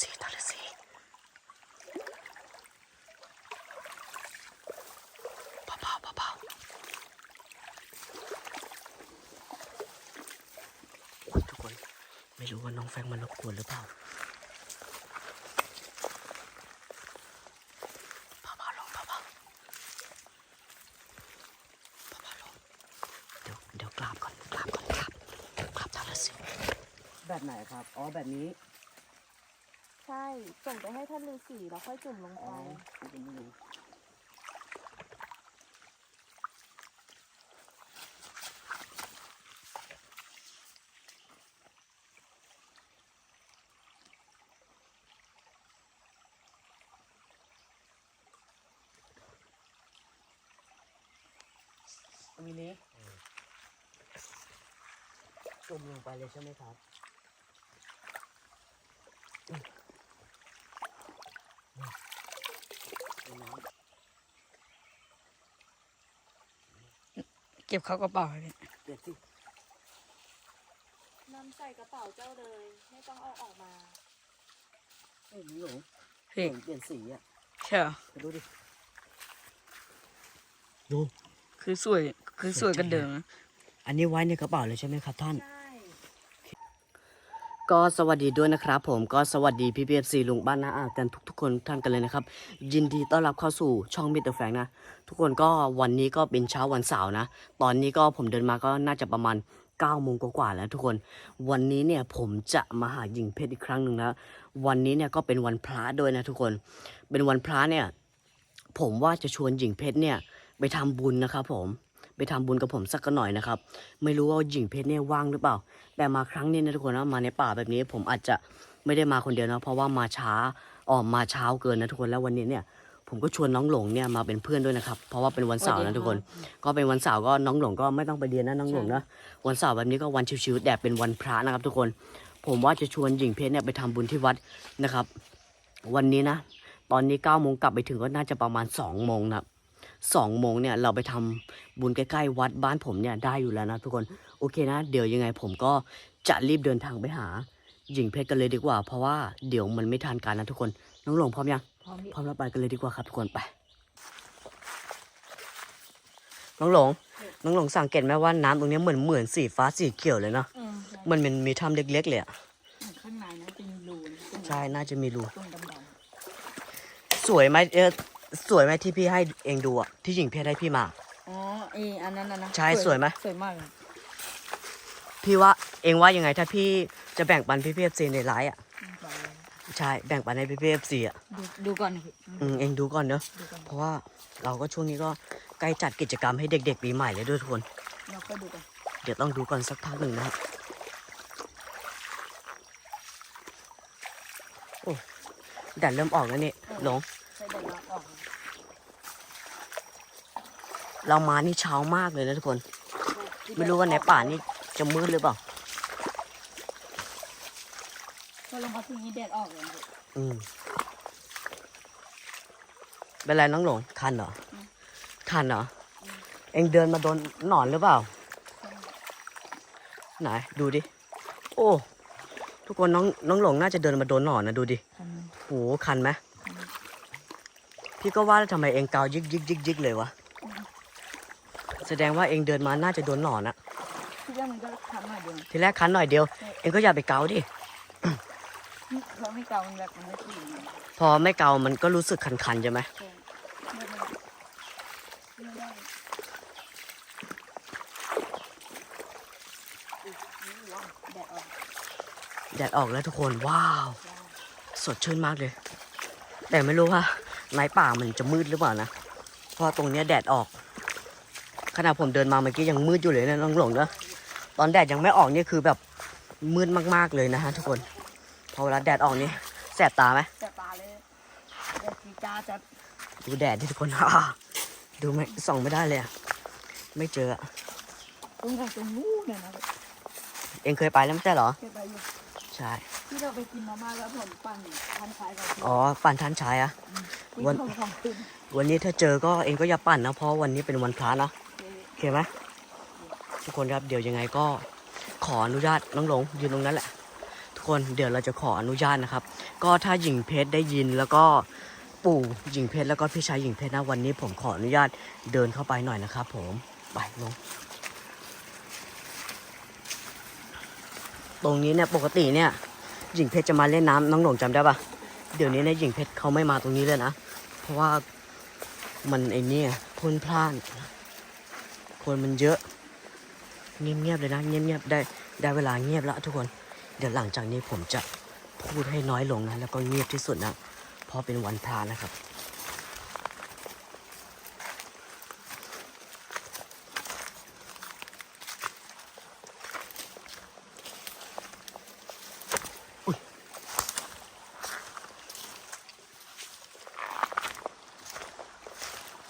สีตาฤาษีเบาๆเบาๆโอ้ยทุกคนไม่รู้ว่าน้องแฟงมันรบกวนหรือเปล่าเบาๆลงเบาๆเบาๆลงเดี๋ยวเดี๋ยวกราบก่อนกราบก่อนกราบกราบตาฤาษีแบบไหนครับ อ๋อ แบบนี้ ใช่ส่งไปให้ท่านฤาษีแล้วค่อยจุ่มลงอ๋ไปอผมไม่รู้มีนี้จุ่มลงไปเลยใช่ไหมครับ ในน้ำ เก็บเข้ากระเป๋าเลยเดี๋ยวสินำใส่กระเป๋าเจ้าเลย ไม่ต้องเอาออกมาเอ้ยหลงพี่เปลี่ยนสีอะใช่เหรอไปดูดิคือสวยคือสวยกันเดิมนะอันนี้ไว้ในกระเป๋าเลยใช่ไหมครับท่านใช่ ก็สวัสดีด้วยนะครับผมก็สวัสดีพี่พีเอฟซีลุงบ้านนาอากันทุกๆคนท่านกันเลยนะครับ ยินดีต้อนรับเข้าสู่ช่องมิเตอร์แฟงนะทุกคนก็วันนี้ก็เป็นเช้าวันเสาร์นะ ตอนนี้ก็ผมเดินมาก็น่าจะประมาณ9โมงกว่าๆแล้วทุกคน วันนี้เนี่ยผมจะมาหาหญิงเพศอีกครั้งหนึ่งนะวันนี้เนี่ยก็เป็นวันพระด้วยนะทุกคน เป็นวันพระเนี่ย ผมว่าจะชวนหญิงเพชรเนี่ยไปทำบุญนะครับผม ไปทำบุญกับผมสักหน่อยนะครับ ไม่รู้ว่าหญิงเพชรเนี่ยว่างหรือเปล่า แต่มาครั้งนี้นะทุกคนนะมาในป่าแบบนี้ผมอาจจะไม่ได้มาคนเดียวนะเพราะว่ามาช้าออกมาเช้าเกินนะทุกคนแล้ววันนี้เนี่ยผมก็ชวนน้องหลงเนี่ยมาเป็นเพื่อนด้วยนะครับ เพราะว่าเป็นวันเสาร์นะทุกคน ก็เป็นวันเสาร์ก็น้องหลงก็ไม่ต้องไปเรียนนะน้องหลงนะวันเสาร์แบบนี้ก็วันชิวๆแต่เป็นวันพระนะครับ ทุกคน ผมว่าจะชวนหญิงเพชรเนี่ยไปทำบุญที่วัดนะครับ วันนี้นะ ตอนนี้เก้าโมงกลับไปถึงก็น่าจะประมาณสองโมงนะครับ สองโมงเนี่ยเราไปทำบุญใกล้ๆวัดบ้านผมเนี่ยได้อยู่แล้วนะทุกคนโอเคนะ เดี๋ยวยังไงผมก็จะรีบเดินทางไปหาหญิงเพชรกันเลยดีกว่า เพราะว่าเดี๋ยวมันไม่ทันการนะทุกคนน้องหลงพร้อมยังพร้อมพร้อมแล้วไปกันเลยดีกว่าครับทุกคนไป น้องหลง น้องหลงสังเกตไหมว่าน้ำตรงนี้เหมือนเหมือนสีฟ้าสีเขียวเลยเนาะอืมมันเป็นมีถ้ำเล็กๆเลยอะข้างในนะเป็นรูนะตรงใช่น่าจะมีรูตรงดำสวยไหมเออ สวยไหมที่พี่ให้เองดูอะที่หญิงเพชรให้พี่มาๆอ๋อไออันนั้นนะนะใช่สวยไหม สวยมากเลยพี่ว่าเองว่ายังไงถ้าพี่จะแบ่งปันพี่พีเอฟซีในไลฟ์อะอืมไปเลยใช่แบ่งปันให้พี่พีเอฟซีอะดูดูก่อนนะพี่อืมอืมเองดูก่อนเนอะดูก่อนเพราะว่าเราก็ช่วงนี้ก็ใกล้จัดกิจกรรมให้เด็ก ๆ ปีใหม่เลยด้วยทุกคน เราก็ดูกันเดี๋ยวต้องดูก่อนสักพักหนึ่งนะครับโอ้แดดเริ่มออกแล้วนี่หลง ใช้ใบยาออกนะ เรามานี่เช้ามากเลยนะทุกคน ไม่รู้ว่าในป่านี่จะมืดหรือเปล่าพอลงมาถึงนี้แดดออกเลยนะพี่อืมเป็นไรน้องหลงคันเหรออคันเหรอ เอ็งเดินมาโดนหนอนหรือเปล่า ไหนดูดิ โอ้ ทุกคนน้องน้องหลงน่าจะเดินมาโดนหนอนนะดูดิคันโหคันไหมพี่ก็ว่าแล้วทำไมเอ็งเกายิกยิกยิกยิกเลยวะ แสดงว่าเอ็งเดินมาน่าจะโดนหนอนอะที่แรกมันก็คันหน่อยเดียวทีแรกคันหน่อยเดียว เอ็งก็อย่าไปเกาดิเพราะไม่เกามันแบบมันไม่ตีนพอไม่เกามันก็รู้สึกคันๆใช่ไหมใช่ไม่ได้ไม่ได้แดดออกแดดออกแล้วทุกคนว้าว สดชื่นมากเลย แต่ไม่รู้ว่าในป่ามันจะมืดหรือเปล่านะเพราะตรงเนี้ยแดดออก ขณะผมเดินมาเมื่อกี้ยังมืดอยู่เลยนะน้องหลงเนอะตอนแดดยังไม่ออกนี่คือแบบมืดมากๆเลยนะฮะทุกคน พอเวลาแดดออกนี่แสบตาไหมแสบตาเลยแดดจีจ้าจะดูแดดที่ทุกคนดูไม่ส่องไม่ได้เลยอะไม่เจออะตรงไหนตรงนู้นเลยนะเองเคยไปแล้วไม่ใช่เหรอ เคยไปอยู่ใช่ ที่เราไปกินมาม่าแล้วผมปั่นทันชายกับอ๋อปั่นทันชายอะที่วันของของขึ้นวันนี้ถ้าเจอก็เองก็อย่าปั่นนะเพราะวันนี้เป็นวันพระนะ โอเคไหมทุกคนครับเดี๋ยวยังไงก็ขออนุญาตน้องหลงยืนตรงนั้นแหละ ทุกคนเดี๋ยวเราจะขออนุญาตนะครับ ก็ถ้าหญิงเพชรได้ยินแล้วก็ปู่หญิงเพชรแล้วก็พี่ชายหญิงเพชรนะวันนี้ผมขออนุญาตเดินเข้าไปหน่อยนะครับผมไปลง ตรงนี้เนี่ยปกติเนี่ยหญิงเพชรจะมาเล่นน้ำน้องหลงจำได้ปะเดี๋ยวนี้เนี่ยหญิงเพชรเขาไม่มาตรงนี้เลยนะ เพราะว่ามันไอ้เนี่ยพลุนพล่าน คนมันเยอะ เงียบๆเลยนะเงียบๆได้ได้เวลาเงียบแล้วทุกคน เดี๋ยวหลังจากนี้ผมจะพูดให้น้อยลงนะแล้วก็เงียบที่สุดนะเพราะเป็นวันพระนะครับ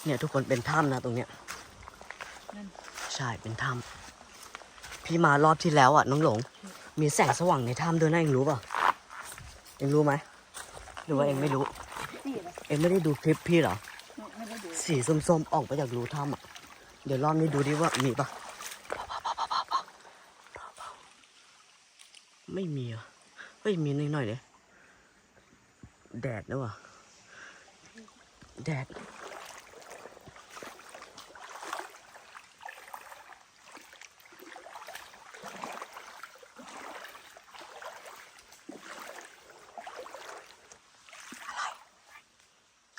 เนี่ยทุกคนเป็นถ้ำนะตรงเนี้ย ใช่เป็นถ้ำพี่มารอบที่แล้วอะน้องหลง มีแสงสว่างในถ้ำด้วยนะเองรู้ป่ะเองรู้ไหมหรือว่าเองไม่รู้สี่เลยเองไม่ได้ดูคลิปพี่เหรอไม่ได้ดูสีส้มๆออกไปจากรูถ้ำอะเดี๋ยวรอบนี้ดูดิว่ามีปะไม่มีอะเฮ้ยมีนิดหน่อยเลยแดดนะวะแดด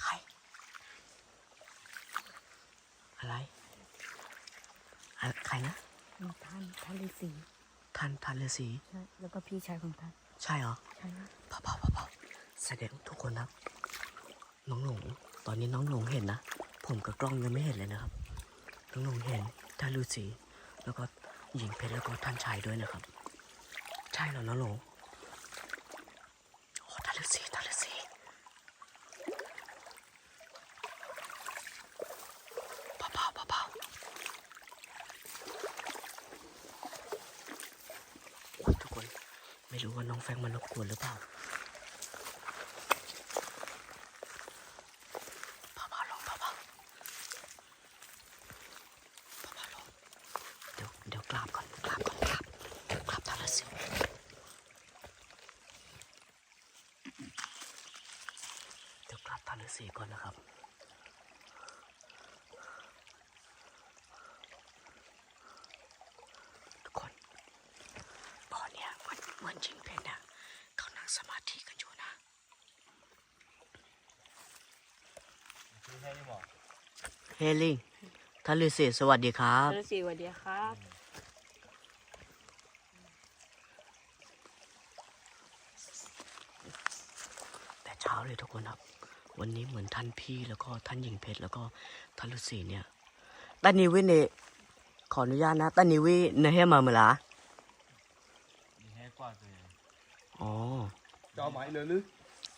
ใคร อะไรอะใครนะ มีท่านท่านฤาษี ท่านท่าน ฤาษีใช่แล้วก็พี่ชายของท่านใช่เหรอใช่เผาเผาเผาเผาแสดงทุกคนนะน้องหลง ตอนนี้น้องหลงเห็นนะ ผมกับกล้องยังไม่เห็นเลยนะครับ น้องหลงเห็นท่านฤาษีแล้วก็หญิงเพชรแล้วก็ท่านชายด้วยนะครับ ใช่เหรอน้องหลง โอ้ท่านฤาษีท่านฤาษีเผาเผาเผาเผาโอ้ยทุกคน ไม่รู้ว่าน้องแฟงมันรบกวนหรือเปล่าพาพาลงพาพาพาพาลงเดี๋ยวเดี๋ยวกราบก่อนกราบก่อนกราบกราบท่านละสิเดี๋ยวกราบท่านฤาษีก่อนนะครับ ทุกคน บ่อเนี่ยเหมือนเหมือนจริงเพชรนะเขานั่งสมาธิกันอยู่นะ เฮ ลิงท่านฤาษีสวัสดีครับฤาษีสวัสดีครับแต่เช้าเลยทุกคนครับ วันนี้เหมือนท่านพี่แล้วก็ท่านหญิงเพชรแล้วก็ท่านฤาษีเนี่ยตานิวิเนขออนุญาตนะตานิวิเนเฮมาเมื่อ๋อจะเอาหมายเลยหรือ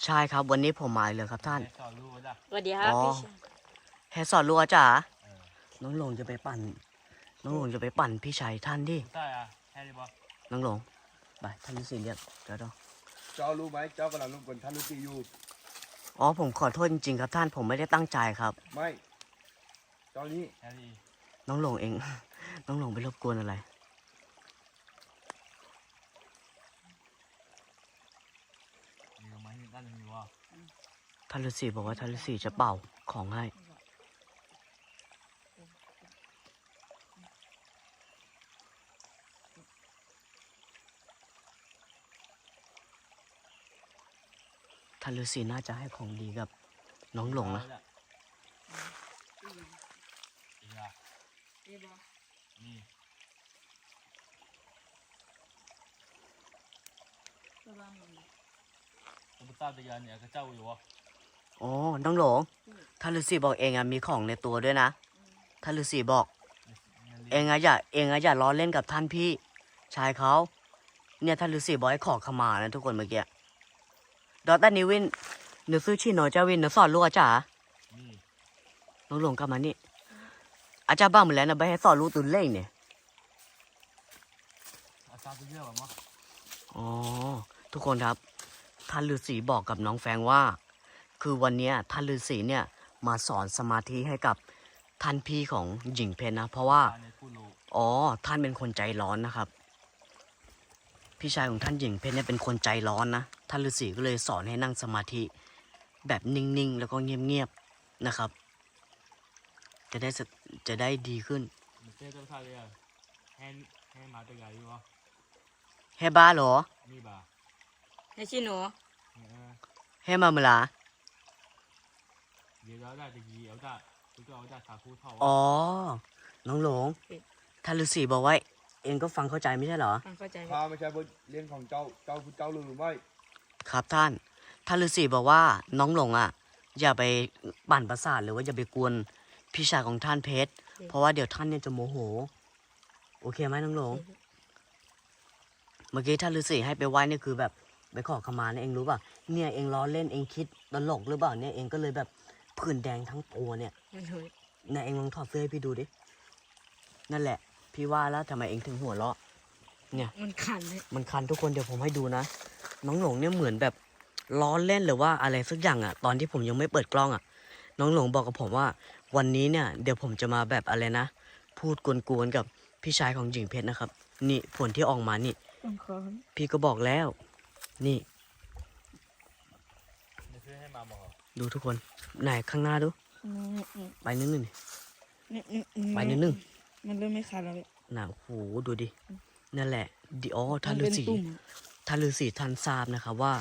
ใช่ครับวันนี้ผมหมายเลยครับท่านสวัสดีครับพี่ แฮสอนรัวจ๋าน้องหลงจะไปปั่น น้องหลงจะไปปั่นพี่ชายท่านดิ ใช่อะแฮร์รี่บอน้องหลง ไปท่านมีสิ่งเดียวเจ้ายวเดี๋เจ้ารู้ไหมเจ้ากำลังรบกวนท่านลูกพี่อยู่ อ๋อผมขอโทษจริงๆครับท่านผมไม่ได้ตั้งใจครับ ไม่ เจ้านี้แฮร์รี่น้องหลงเอง น้องหลงไปรบกวนอะไรท่านฤาษีบอกว่าท่านฤาษีจะเป่าของให้ ท่านฤาษีน่าจะให้ของดีกับน้องหลงนะนี่ผมตามตะยานเนี่ยกรเจ้าอยู่วะอ๋อน้องหลงท่านฤาษีบอกเองอะมีของในตัวด้วยนะท่านฤาษีบอก เองอะอย่าเองอะอย่าล้อเล่นกับท่านพี่ ชายเขา เนี่ยท่านฤาษีบอกให้ขอขมานะทุกคนเมื่อกี้ ดอตันนิวินหนูซื้อชิโนจ้าวินหนูสอนลูกอาจาน้องหลงกลับมานี่ อาจารย์บ้าเหมือนแล้วนะไปให้สอนลูกตุนเล่งเนี่ยอาจารย์ไปเยอะหรอามั้อ๋อทุกคนครับท่านฤาษีบอกกับน้องแฟงว่า คือวันนี้ท่านฤาษีเนี่ยมาสอนสมาธิให้กับท่านพี่ของหญิงเพนนะ เพราะว่า อ๋อ ท่านเป็นคนใจร้อนนะครับ พี่ชายของท่านหญิงเพนเนี่ยเป็นคนใจร้อนนะ ท่านฤาษีก็เลยสอนให้นั่งสมาธิแบบนิ่งๆ แล้วก็เงียบๆนะครับ จะได้สจะได้ดีขึ้นมันเจ๊ต้องท่าเลยอะแฮนแฮนมาตะยาอยู่วะเฮบ้าเหรอนี่บ่าให้ชิโนเออเฮมาเมลาเดี๋ยวเราได้ตะยีเอาได้กูก็เอาได้ขาคู่เท่าอ๋อ น้องหลง ท่านฤาษีบอกว่าเองก็ฟังเข้าใจไม่ใช่เหรอ ฟังเข้าใจไหมข้าไม่ใช่บทเรียนของเจ้า เจ้าคือเจ้าหรือไม่ ครับท่านท่านฤาษีบอกว่าน้องหลงอะ อย่าไปปั่นประสาทหรือว่าอย่าไปกวนพี่ชายของท่านเพชร เพราะว่าเดี๋ยวท่านเนี่ยจะโมโห โอเคไหมน้องหลง เมื่อกี้ท่านฤาษีให้ไปไหว้เนี่ยคือแบบไปขอขมาเนี่ยเองรู้ป่ะ เนี่ยเองล้อเล่นเองคิดตลกหรือเปล่าเนี่ยเองก็เลยแบบผื่นแดงทั้งตัวเนี่ยมันเฮ้ยเนี่ยเองลองถอดเสื้อให้พี่ดูดิ นั่นแหละ พี่ว่าแล้วทำไมเองถึงหัวเราะ เนี่ย มันขันเลยมันคันทุกคนเดี๋ยวผมให้ดูนะ น้องหลงเนี่ยเหมือนแบบล้อเล่นหรือว่าอะไรสักอย่างอะตอนที่ผมยังไม่เปิดกล้องอะน้องหลงบอกกับผมว่า วันนี้เนี่ย เดี๋ยวผมจะมาแบบอะไรนะ พูดกวนๆกับพี่ชายของหญิงเพชรนะครับ นี่ผลที่ออกมานี่ต้องคอนพี่ก็บอกแล้ว นี่ไม่ซื้อให้มาบอกดูทุกคนไหนข้างหน้าดู ไปนิดนึงดิไปนิดนึงมันเริ่มไม่คันแล้วน่ะโหดูดิ นั่นแหละดิอ๋อท่านฤาษีตุ่มท่านฤาษีท่านทราบนะครับว่า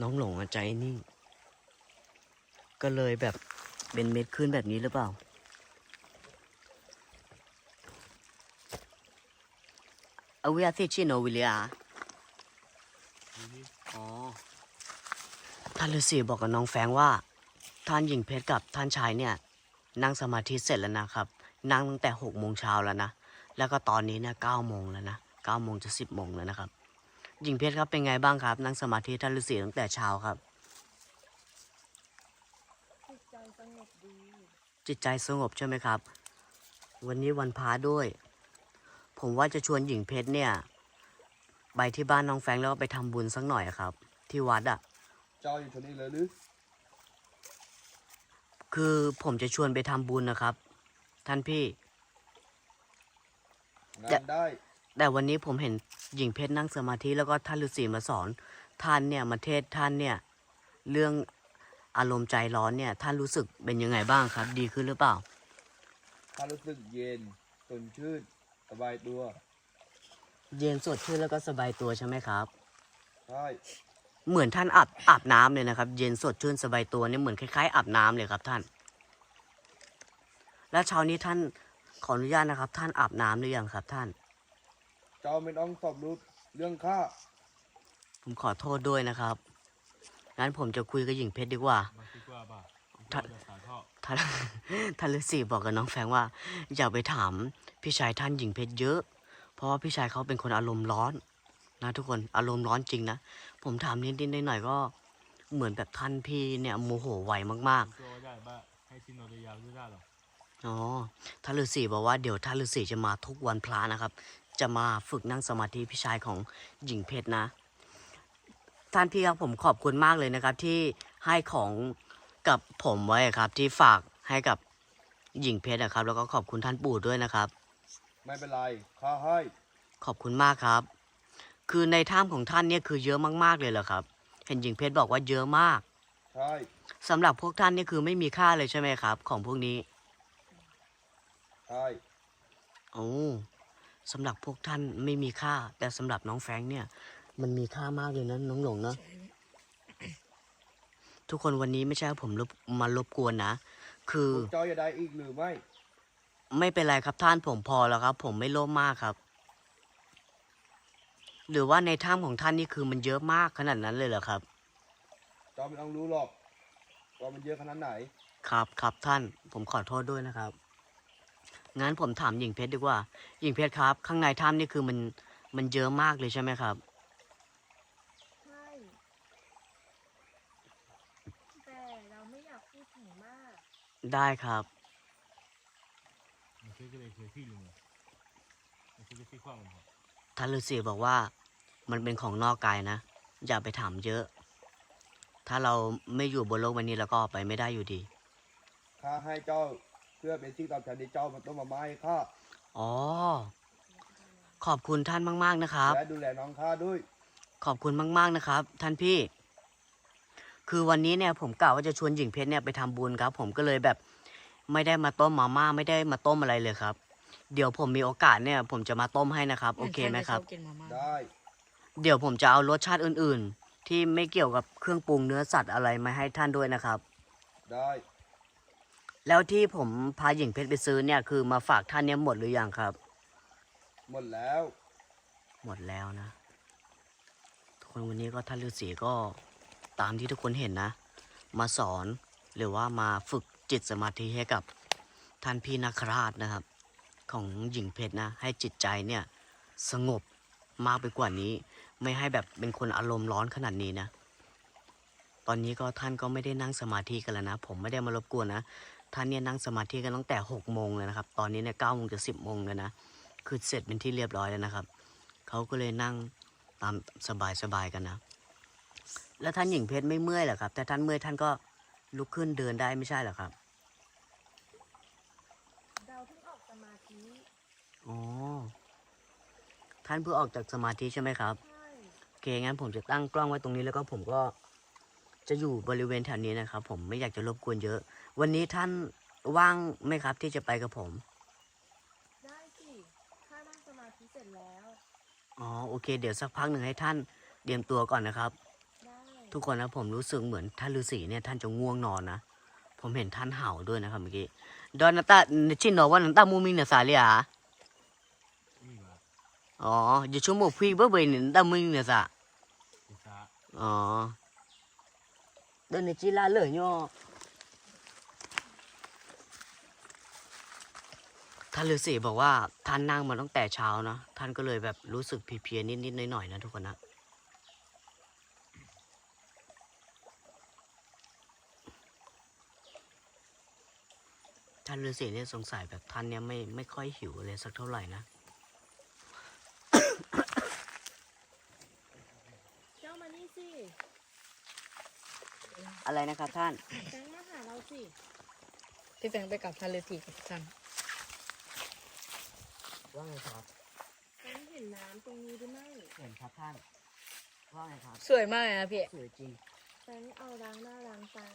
น้องหลงอะใจนิ่ง ก็เลยแบบเป็นเม็ดขึ้นแบบนี้หรือเปล่า เอาวิอาทิชิโนวิเลียดูนี่อ๋อท่านฤาษีบอกกับน้องแฟรงค์ว่า ท่านหญิงเพชรกับท่านชายเนี่ย นั่งสมาธิเสร็จแล้วนะครับ นั่งตั้งแต่หกโมงเช้าแล้วนะ แล้วก็ตอนนี้เนี่ยเก้าโมงแล้วนะเก้าโมงจะสิบโมงแล้วนะครับหญิงเพชรครับเป็นไงบ้างครับ นั่งสมาธิท่านฤาษีตั้งแต่เช้าครับ จิตใจสงบดี จิตใจสงบใช่ไหมครับ วันนี้วันพาด้วย ผมว่าจะชวนหญิงเพชรเนี่ยไปที่บ้านน้องแฟรงค์แล้วก็ไปทำบุญสักหน่อยอะครับ ที่วัดอะเจ้าอยู่ที่นี่เลยหรือคือผมจะชวนไปทำบุญนะครับ ท่านพี่ งาจะนได้ แต่วันนี้ผมเห็นหญิงเพชรนั่งสมาธิแล้วก็ท่านฤาษีมาสอน ท่านเนี่ยมาเทศน์ท่านเนี่ย เรื่องอารมณ์ใจร้อนเนี่ย ท่านรู้สึกเป็นยังไงบ้างครับ ดีขึ้นหรือเปล่าข้ารู้สึกเย็นสดชื่นสบายตัว เย็นสดชื่นแล้วก็สบายตัวใช่ไหมครับ ใช่เหมือนท่านอาบอาบน้ำเลยนะครับ เย็นสดชื่นสบายตัวเนี่ยเหมือนคล้ายๆอาบน้ำเลยครับท่าน แล้วเช้านี้ท่าน ขออนุญาตนะครับ ท่านอาบน้ำหรือยังครับ ท่าน เจ้าไม่ต้องสอบรู้เรื่องข้าผมขอโทษด้วยนะครับ งั้นผมจะคุยกับหญิงเพชรดีกว่ามาคิดว่าบ่าถ้าจะขาท่อท่านท่านฤาษีบอกกับน้องแฟรงค์ว่า อย่าไปถามพี่ชายท่านหญิงเพชรเยอะ เพราะว่าพี่ชายเขาเป็นคนอารมณ์ร้อนนะทุกคนอารมณ์ร้อนจริงนะผมถามนิดๆหน่อยๆก็เหมือนแบบท่านพี่เนี่ยโมโหไวมากกูก็ได้บ้าให้ชินโนตะยาดูได้หรอๆ อ๋อท่านฤาษีบอกว่าเดี๋ยวท่านฤาษีจะมาทุกวันพระนะครับ จะมาฝึกนั่งสมาธิพี่ชายของหญิงเพชรนะ ท่านพี่ครับผมขอบคุณมากเลยนะครับ ที่ให้ของกับผมไว้ครับ ที่ฝากให้กับหญิงเพชรนะครับ แล้วก็ขอบคุณท่านปู่ด้วยนะครับ ไม่เป็นไรข้าให้ขอบคุณมากครับ คือในถ้ำของท่านเนี่ยคือเยอะมากๆเลยเหรอครับ เห็นหญิงเพชรบอกว่าเยอะมาก ใช่สำหรับพวกท่านนี่คือไม่มีค่าเลยใช่ไหมครับ ของพวกนี้ ใช่โอ้สำหรับพวกท่านไม่มีค่า แต่สำหรับน้องแฟรงค์เนี่ย มันมีค่ามากเลยนะน้องหลงเนาะทุกคนวันนี้ไม่ใช่ว่าผมรบมารบกวนนะ คือพวกเจ้าจะได้อีกหรือไม่ ไม่เป็นไรครับท่านผมพอแล้วครับ ผมไม่โลภมากครับ หรือว่าในถ้ำของท่านนี่คือมันเยอะมากขนาดนั้นเลยเหรอครับเจ้าไม่ต้องรู้หรอกว่ามันเยอะขนาดไหน ครับครับท่าน ผมขอโทษด้วยนะครับ งั้นผมถามหญิงเพชรดีกว่าหญิงเพชรครับ ข้างในถ้ำนี่คือมันมันเยอะมากเลยใช่ไหมครับ ใช่ แต่เราไม่อยากพูดถึงมาก ได้ครับ มันคือก็เลยเคยที่ลุงมันคือที่ความมันท่านฤาษีบอกว่า มันเป็นของนอกกายนะ อย่าไปถามเยอะ ถ้าเราไม่อยู่บนโลกวันนี้เราก็ออกไปไม่ได้อยู่ดี ข้าให้เจ้าเพื่อเป็นสิ่งตอบแทนที่เจ้ามันต้องมาไม้ให้ข้าอ๋อ ขอบคุณท่านมาก ๆนะครับ และดูแลน้องข้าด้วยขอบคุณมาก ๆนะครับ ท่านพี่ คือวันนี้เนี่ยผมกะว่าจะชวนหญิงเพชรเนี่ยไปทำบุญครับ ผมก็เลยแบบไม่ได้มาต้มมาม่าไม่ได้มาต้มอะไรเลยครับ เดี๋ยวผมมีโอกาสเนี่ย ผมจะมาต้มให้นะครับ โอเคไหมครับ กินมาม่าได้ เดี๋ยวผมจะเอารสชาติอื่น ๆ ที่ไม่เกี่ยวกับเครื่องปรุงเนื้อสัตว์อะไรมาให้ท่านด้วยนะครับ ได้ แล้วที่ผมพาหญิงเพชรไปซื้อเนี่ยคือมาฝากท่านเนี่ยหมดหรือยังครับ หมดแล้ว หมดแล้วนะ ทุกคนวันนี้ก็ท่านฤาษีก็ตามที่ทุกคนเห็นนะ มาสอนหรือว่ามาฝึกจิตสมาธิให้กับท่านพี่นาคราชนะครับ ของหญิงเพชรนะ ให้จิตใจเนี่ยสงบมากไปกว่านี้ ไม่ให้แบบเป็นคนอารมณ์ร้อนขนาดนี้นะ ตอนนี้ก็ท่านก็ไม่ได้นั่งสมาธิกันแล้วนะ ผมไม่ได้มารบกวนนะ ท่านเนี่ยนั่งสมาธิกันตั้งแต่หกโมงเลยนะครับ ตอนนี้เนี่ยเก้าโมงจะสิบโมงเลยนะ คือเสร็จเป็นที่เรียบร้อยแล้วนะครับ เขาก็เลยนั่งตามสบายๆกันนะ แล้วท่านหญิงเพชรไม่เมื่อยเหรอครับ แต่ท่านเมื่อยท่านก็ลุกขึ้นเดินได้ไม่ใช่เหรอครับ เราเพิ่งออกสมาธิ อ๋อ ท่านเพิ่งออกจากสมาธิใช่ไหมครับใช่โอเคงั้นผมจะตั้งกล้องไว้ตรงนี้แล้วก็ผมก็จะอยู่บริเวณแถวนี้นะครับ ผมไม่อยากจะรบกวนเยอะ วันนี้ท่านว่างไหมครับที่จะไปกับผม ได้สิข้านั่งสมาธิเสร็จแล้ว อ๋อโอเค เดี๋ยวสักพักหนึ่งให้ท่านเตรียมตัวก่อนนะครับได้ทุกคนนะผมรู้สึกเหมือนท่านฤาษีเนี่ยท่านจะง่วงนอนนะ ผมเห็นท่านเห่าด้วยนะครับเมื่อกี้ดอนนาตาชินโนว่านันตามูมินเนสาเลียนี่มาอ๋อจะชั่วโมงพี่เบื่อเบื่อนันตามูมินเนสาอุตสาห์อ๋อเดินในจีลาเลยเนาะ ท่านฤาษีบอกว่าท่านนั่งมาตั้งแต่เช้านะท่านก็เลยแบบรู้สึกเพลียๆนิดๆหน่อยๆนะทุกคนนะท่านฤาษีเนี่ยสงสัยแบบท่านเนี่ยไม่ไม่ค่อยหิวอะไรสักเท่าไหร่นะเจ้ามานี่สิอะไรนะครับท่านแตงมาหาเราสิพี่แฟงไปกับทะเลทีกับท่าน ว่าไงครับแตงเห็นน้ำตรงนี้หรือไม่เห็นครับท่านว่าไงครับสวยมากเลยนะพี่ สวยจริงแตงเอาล้างหน้าล้างตา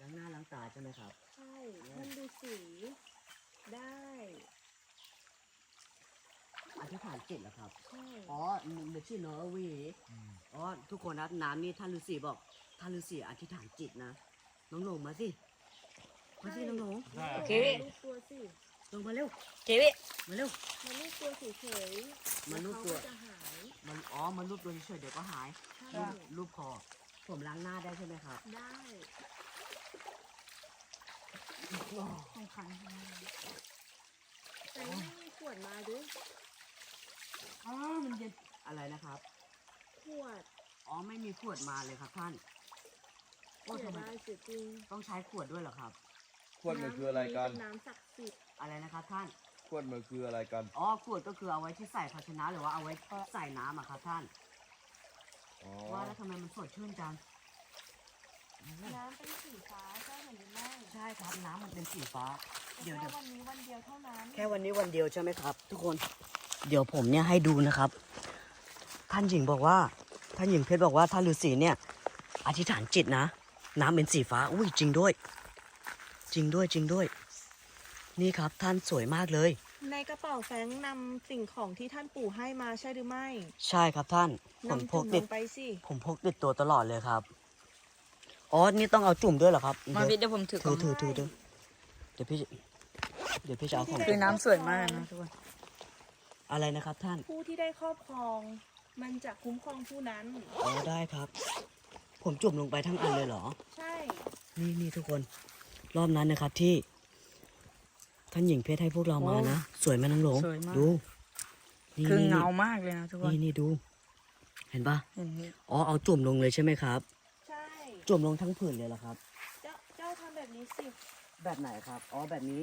ล้างหน้าล้างตาใช่ไหมครับ ใช่ท่านดูสี ได้ อธิษฐานจิตเหรอครับ ใช่ อ๋อเดชิโนวีอืมอ๋อทุกคนนะน้ำนี่ท่านฤาษีบอกท่านฤาษีอธิษฐานจิตนะน้องหลงมาสิมาสิน้องหลงได้โอโอเคเคลูกตัวสิ ลงมาเร็วเจ๊พี่มาเร็ว มันลูกตัวเฉยๆมันลูกตัวแล้เขาจะหายมันอ๋อมันรูปตัวเฉยๆเดี๋ยวก็หายใช่รูปรูปคอ ผมล้างหน้าได้ใช่ไหมครับได้ของขังแต่ไม่มีขวดมาด้วยอ๋อมันเย็นอะไรนะครับ ขวดอ๋อไม่มีขวดมาเลยครับท่านโอ้เสียทำไมดายเสียจริงต้องใช้ขวดด้วยเหรอครับ ขวดมันคืออะไรกันำน้ำศักดิ์สิทธิ์ อะไรนะครับท่าน ขวดมันคืออะไรกัน อ๋อขวดก็คือเอาไว้ที่ใส่ภาชนะหรือว่าเอาไว้ใส่น้ำอะครับท่าน อ๋อ ว่าแล้วทำไมมันสดชื่นจัง น้ำเป็นสีฟ้าใช่เห็นหรือไม่ใช่ครับน้ำมันเป็นสีฟ้า เดี๋ยวแค่เดี๋ยววันนี้วันเดียวเท่านั้นแค่วันนี้วันเดียวใช่ไหมครับ ทุกคน เดี๋ยวผมเนี่ยให้ดูนะครับ ท่านหญิงบอกว่า ท่านหญิงเพชรบอกว่าท่านฤาษีเนี่ย อธิษฐานจิตนะ น้ำเป็นสีฟ้า อุ้ยจริงด้วย จริงด้วยจริงด้วย นี่ครับท่านสวยมากเลย ในกระเป๋าแฟงนำสิ่งของที่ท่านปู่ให้มาใช่หรือไม่ใช่ครับท่าน ผมนำพจุ่กมลติด งไปสิ ผมพกติดตัวตลอดเลยครับ อ๋อ นี่ต้องเอาจุ่มด้วยเหรอครับมาเดี๋พี่ยวเดี๋ยวผมถือถือถือถือถือเดี๋ยวพี่จะเดี๋ยวพี่จะเอาของคือน้ำสวยมากนะทุกคน อะไรนะครับท่าน ผู้ที่ได้ครอบครอง มันจะคุ้มครองผู้นั้น อ๋อได้ครับ ผมจุ่มลงไปทั้งอันเลยเหรอ ใช่ นี่นี่ทุกคน รอบนั้นนะครับที่ ท่านหญิงเพชรให้พวกเรามานะ สวยไหมน้องหลง สวยมาก ดูนี่คือนี่เงามากเลยนะทุกคนนี่นี่ดู เห็นปะเห็นไหมอ๋อเอาจุ่มลงเลยใช่ไหมครับ ใช่ จุ่มลงทั้งผืนเลยเหรอครับ เจ้าเจ้าทำแบบนี้สิ แบบไหนครับ อ๋อแบบนี้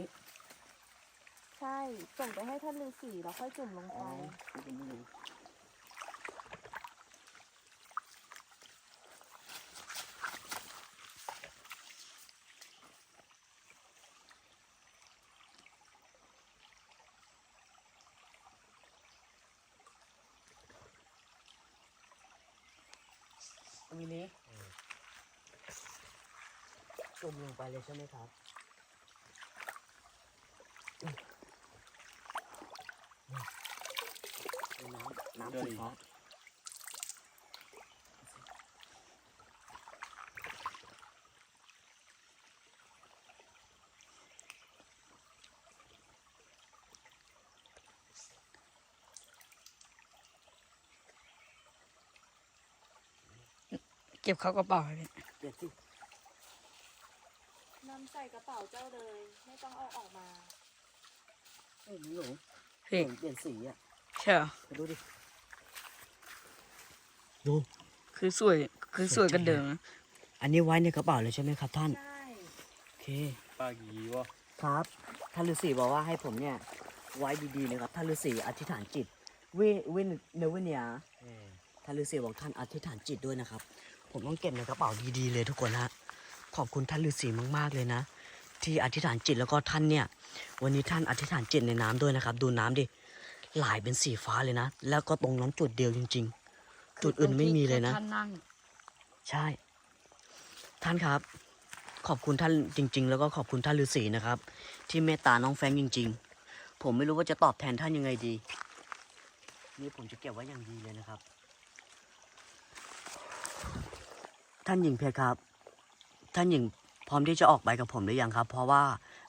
ใช่ ส่งไปให้ท่านฤาษีแล้วค่อยจุ่มลงอ๋ไป อเป็นอย่างนี้ ตรงนี้จุ่มลงไป เลยใช่ไหมครับอืมนี่น้ำน้ำสีฟ้าเก็บเข้ากระเป๋าเลยเดี๋ยวสินำใส่ กระเป๋าเจ้าเลย ไม่ต้องเอาออกมาเอ้ยหนูพี่เปลี่ยนสีอะใช่เหรอไปดูดิคือสวย คือสวยกันเดิมนะอันนี้ไว้ในกระเป๋าเลยใช่ไหมครับท่าน ใช่โอเคป้ากีวะครับท่านฤาษีบอกว่าให้ผมเนี่ย ไว้ดีๆนะครับท่านฤาษีอธิษฐานจิต เวเวนเนเวเนียอืมท่านฤาษีบอกท่านอธิษฐานจิตด้วยนะครับ ผมต้องเก็บในกระเป๋าดีๆเลยทุกคนฮะขอบคุณท่านฤาษีมากๆเลยนะ ที่อธิษฐานจิตแล้วก็ท่านเนี่ย วันนี้ท่านอธิษฐานจิตในน้ำด้วยนะครับ ดูน้ำดิหลายเป็นสีฟ้าเลยนะ แล้วก็ตรงนั้นจุดเดียวจริง ๆ จุดอื่นไม่มีเลยนะท่านนั่งใช่ ท่านครับ ขอบคุณท่านจริง ๆ แล้วก็ขอบคุณท่านฤาษีนะครับ ที่เมตตาน้องแฟรงค์จริง ๆ ผมไม่รู้ว่าจะตอบแทนท่านยังไงดี นี่ผมจะเก็บไว้อย่างดีเลยนะครับ ท่านหญิงเพชรครับ ท่านหญิง พร้อมที่จะออกไปกับผมหรือยังครับ เพราะว่า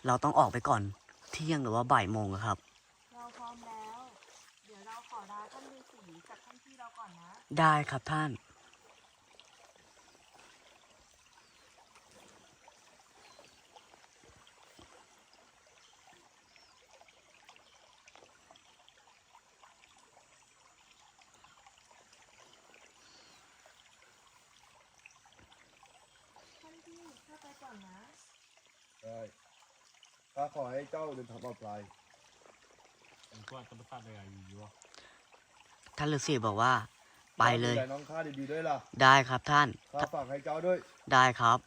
เราต้องออกไปก่อนเที่ยงหรือว่าบ่ายโมงอะครับ เราพร้อมแล้ว เดี๋ยวเราขอลาท่านฤาษีกับท่านพี่เราก่อนนะ ได้ครับท่านท่านพี่เข้าไปก่อนนะ ได้ ข้าขอให้เจ้าเดินทางปลอดภัยผมก็จะประสาทอะไรอยู่วะท่านฤาษีบอกว่า ไปเลยดูแน้องข้าดีๆด้วยล่ะ ได้ครับท่าน ข้าฝากให้เจ้าด้วย ได้ครับ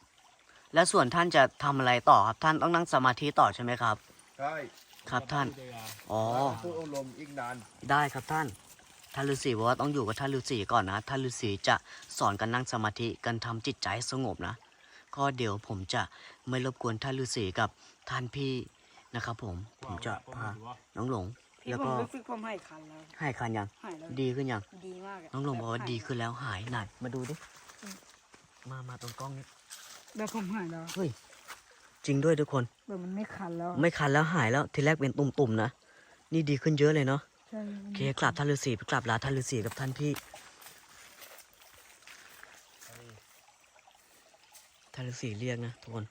และส่วนท่านจะทำอะไรต่อครับท่านต้องนั่งสมาธิต่อใช่ไหมครับ ใช่ครับท่าน อ๋อ ข้าต้องพูดอบรมอีกนาน ได้ครับท่าน ท่านฤาษีบอกว่าต้องอยู่กับท่านฤาษีก่อนนะ ท่านฤาษีจะสอนกันนั่งสมาธิกันทำจิตใจให้สงบนะ ก็เดี๋ยวผมจะไม่รบกวนท่านฤาษีกับ ท่านพี่นะครับ ผมผมจะพาน้องหลงพี่แล้วผมก็รู้สึกผมหายคันแล้วให้คันยังหายแล้วดีขึ้นยังดีมากะน้องหลงบอกว่าแบบดีหยขึ้นแล้วหายไหนมาดูดิมามาตรงกล้องนี้แบบผมหายแล้วเฮ้ยจริงด้วยทุกคนแบบมันไม่คันแล้ว ไม่คันแล้วหายแล้วทีแรกเป็นตุ่มๆนะนี่ดีขึ้นเยอะเลยเนาะใช่โอเคกราบท่านฤาษีไปกราบลาท่านฤาษีกับท่านพี่ท่านฤาษีเรียกนะทุกคน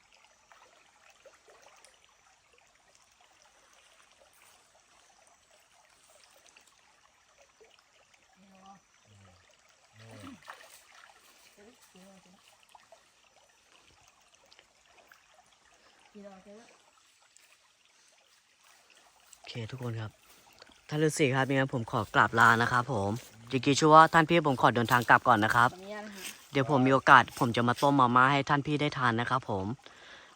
โอเคทุกคนครับท่านฤาษีครับงั้นผมขอกราบลานะครับผมจริงๆชัวว่าท่านพี่ผมขอเดินทางกลับก่อนนะครับ เดี๋ยวผมมีโอกาสผมจะมาต้มมาม่าให้ท่านพี่ได้ทานนะครับผม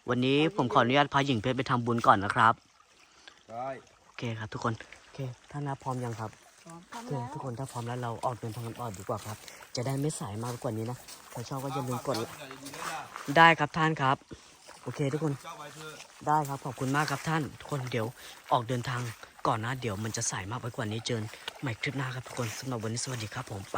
วันนี้ผมขออนุญาตพาหญิงเพชรไปทำบุญก่อนนะครับได้โอเคครับทุกคนโอเคท่านนะพร้อมยังครับ พร้อมแล้วทุกคนถ้าพร้อมแล้วเราออกเดินทางกันต่อดีกว่าครับ จะได้ไม่สายมากกว่านี้นะถ้าชอบก็อย่าลืมกดได้ครับท่านครับ โอเคทุกคนได้ครับขอบคุณมากครับท่านทุกคนเดี๋ยวออกเดินทางก่อนนะเดี๋ยวมันจะสายมากไปกว่านี้เจอใหม่คลิปหน้าครับทุกคนสำหรับวันนี้สวัสดีครับผมไป